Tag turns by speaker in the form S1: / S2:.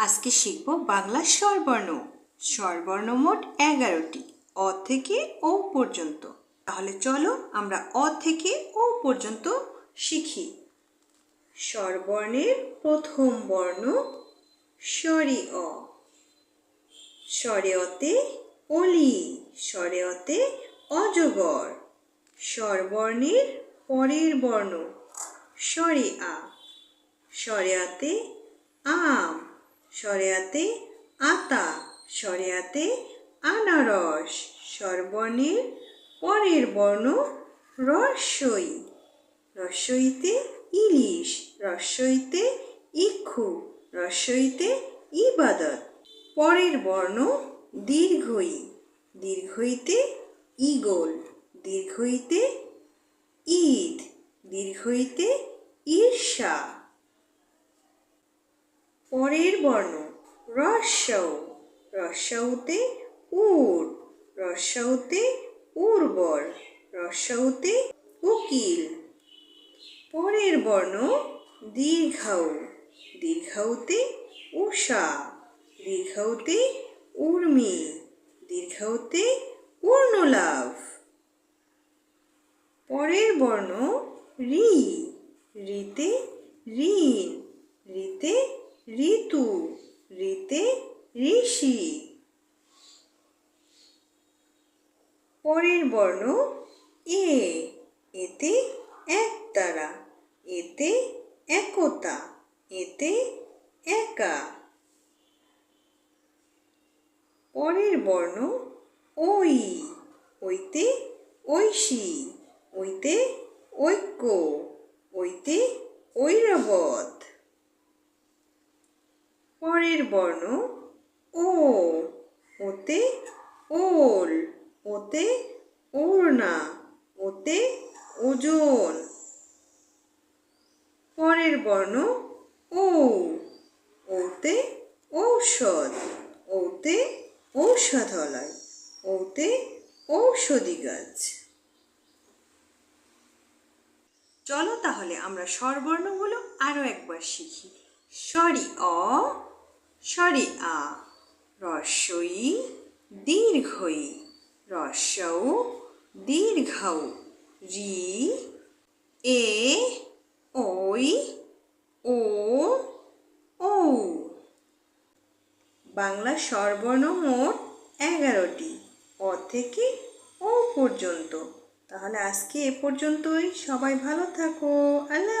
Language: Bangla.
S1: আজকে শিখব বাংলা স্বরবর্ণ। স্বরবর্ণ মোট এগারোটি, অ থেকে ও পর্যন্ত। তাহলে চলো আমরা অ থেকে ও পর্যন্ত শিখি। স্বরবর্ণের প্রথম বর্ণ স্বরে অ। স্বরে অতে অলি, স্বরে অতে অজগর। স্বরবর্ণের পরের বর্ণ স্বরে আ। স্বরেয়াতে আম। স্বরেয়াতে আতা স্বরেয়াতে আনারস স্বরবর্ণের পরের বর্ণ রস্বই রস্বইতে ইলিশ রস্বইতে ইক্ষু রস্বইতে ইবাদত। পরের বর্ণ দীর্ঘই, দীর্ঘইতে ইগল দীর্ঘইতে ঈদ, দীর্ঘইতে ঈর্ষা। পরের বর্ণ রস্যৌ রস্যৌতে উট রস্যৌতে উর্বর রস্যৌতে উকিল। পরের বর্ণ, দীর্ঘৌ, দীর্ঘৌতে উষা, দীর্ঘৌতে উর্মি, দীর্ঘৌতে পূর্ণলাভ পরের বর্ণ, রি, রিতে ঋণ রিতে ঋতু রিতে ঋষি। পরের বর্ণ এ, এতে একতারা এতে একতা, এতে একা। পরের বর্ণ ওই ওইতে ঐশী ওইতে ঐক্য ওইতে ঐরাবত পরের বর্ণ ও, ওতে ওল, ওতে ওড়না, ওতে ওজন। পরের বর্ণ ও ওতে ঔষধ, ওতে ঔষধালয়, ওতে ঔষধি গাছ। চলো তাহলে আমরা স্বরবর্ণগুলো আরও একবার শিখি। স্বরি অ স্বরি আ রস্বই দীর্ঘই রস্যৌ দীর্ঘৌ রি, এ, ওই, ও, ঔ। বাংলা স্বরবর্ণ মোট এগারোটি অ থেকে ও পর্যন্ত। তাহলে আজকে এ পর্যন্তই। সবাই ভালো থাকো। আল্লাহ